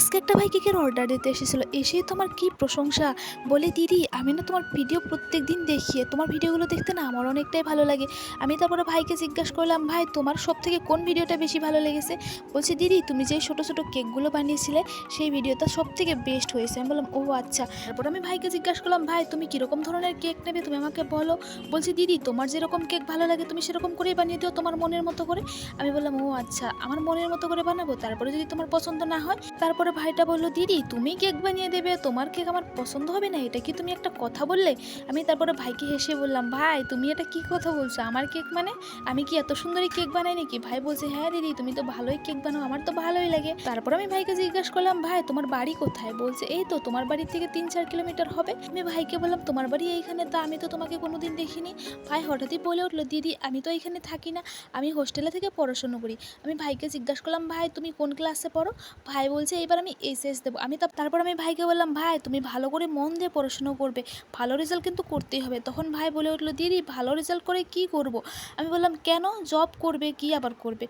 আজকে একটা ভাই কেকের অর্ডার দিতে এসেছিল? এসেই তোমার কি প্রশংসা? বলে, দিদি, আমি না তোমার ভিডিও প্রত্যেক দিন দেখিয়ে তোমার ভিডিওগুলো দেখতে না আমার অনেকটাই ভালো লাগে। আমি তারপরে ভাইকে জিজ্ঞাসা করলাম, ভাই, তোমার সব থেকে কোন ভিডিওটা বেশি ভালো লেগেছে? বলছে, দিদি, তুমি যে ছোটো ছোটো কেকগুলো বানিয়েছিলে, সেই ভিডিওটা সব থেকে বেস্ট হয়েছে। আমি বললাম ও আচ্ছা। তারপর আমি ভাইকে জিজ্ঞাসা করলাম, ভাই, তুমি কীরকম ধরনের কেক নেবে? তুমি আমাকে বলো। বলছি, দিদি, তোমার যেরকম কেক ভালো লাগে, তুমি সেরকম করেই বানিয়ে দিও তোমার মনের মতো করে। আমি বললাম ও আচ্ছা আমার মনের মতো করে বানাবো? তারপরে যদি তোমার পছন্দ না হয়, তারপরে ভাইটা বলল, দিদি, তুমি কেক বানিয়ে দেবে, তোমার কেক আমার পছন্দ হবে না, এটা কি তুমি একটা কথা বললে? আমি তারপরে ভাইকে হেসে বললাম, ভাই, তুমি এটা কি কথা বলছো? আমার কেক মানে? আমি কি এত সুন্দরই কেক বানাই নাকি? ভাই বলছে হ্যাঁ দিদি, তুমি তো ভালোই কেক বানাও, আমার তো ভালোই লাগে। তারপর আমি ভাইকে জিজ্ঞাসা করলাম, ভাই, তোমার বাড়ি কোথায়? বলছে, এই তো, তোমার বাড়ি থেকে তিন চার কিলোমিটার হবে। আমি ভাইকে বললাম, তোমার বাড়ি এইখানে? তা আমি তো তোমাকে কোনোদিন দেখিনি। ভাই হঠাৎই বলে উঠল, দিদি, আমি তো এখানে থাকি না, আমি হোস্টেলে থেকে পড়াশুনো করি। আমি ভাইকে জিজ্ঞাসা করলাম, ভাই, তুমি কোন ক্লাসে পড়ো? ভাই বলছে এবার আমি এসএস দেবো। আমি তারপর আমি ভাইকে বললাম, ভাই, তুমি ভালো করে মন দিয়ে পড়াশুনো করবে। ভালো রেজাল্ট কিন্তু করতেই হবে। তখন ভাই বলে উঠল, দিদি, ভালো রেজাল্ট করে কি করব? আমি বললাম, কেন? জব করবে, কি আবার করবে?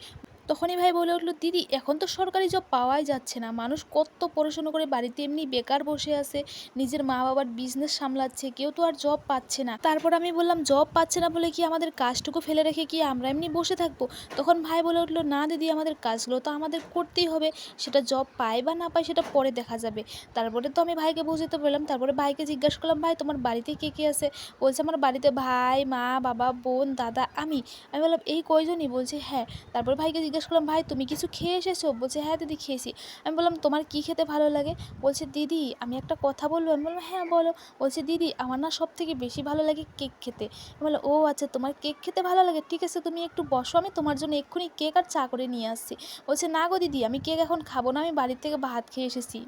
তখনই ভাই বলে উঠল, দিদি, এখন তো সরকারি জব পাওয়াই যাচ্ছে না। মানুষ কত পড়াশুনো করে বাড়িতে এমনি বেকার বসে আছে, নিজের মা বাবার বিজনেস সামলাচ্ছে, কেউ তো আর জব পাচ্ছে না। তারপর আমি বললাম জব পাচ্ছে না বলে কি আমাদের কাজটুকু ফেলে রেখে কি আমরা এমনি বসে থাকব? তখন ভাই বলে উঠল, না দিদি, আমাদের কাজগুলো তো আমাদের করতেই হবে। সেটা জব পায় বা না পায় সেটা পরে দেখা যাবে। তারপরে তো আমি ভাইকে বুঝতে পারলাম, তারপরে ভাইকে জিজ্ঞাসা করলাম, ভাই, তোমার বাড়িতে কে কে আছে? বলছে, আমার বাড়িতে ভাই, মা, বাবা, বোন, দাদা, আমি। আমি বললাম, এই কয়জনই? বলছে হ্যাঁ। তারপর ভাইকে জিজ্ঞাসা করলাম, ভাই, তুমি কিছু খেয়ে এসেছ? বলছে হ্যাঁ দিদি, খেয়েছি। আমি বললাম, তোমার কি খেতে ভালো লাগে? বলছে, দিদি, আমি একটা কথা বলব? আমি বললাম হ্যাঁ বলো। বলছে, দিদি, আমার না সব থেকে বেশি ভালো লাগে কেক খেতে। আমি বললাম, ও আচ্ছা তোমার কেক খেতে ভালো লাগে? ঠিক আছে, তুমি একটু বসো, আমি তোমার জন্য এক্ষুনি কেক আর চা করে নিয়ে আসছি। বলছে, না গো দিদি, আমি কেক এখন খাব না, আমি বাড়ির থেকে ভাত খেয়ে এসেছি।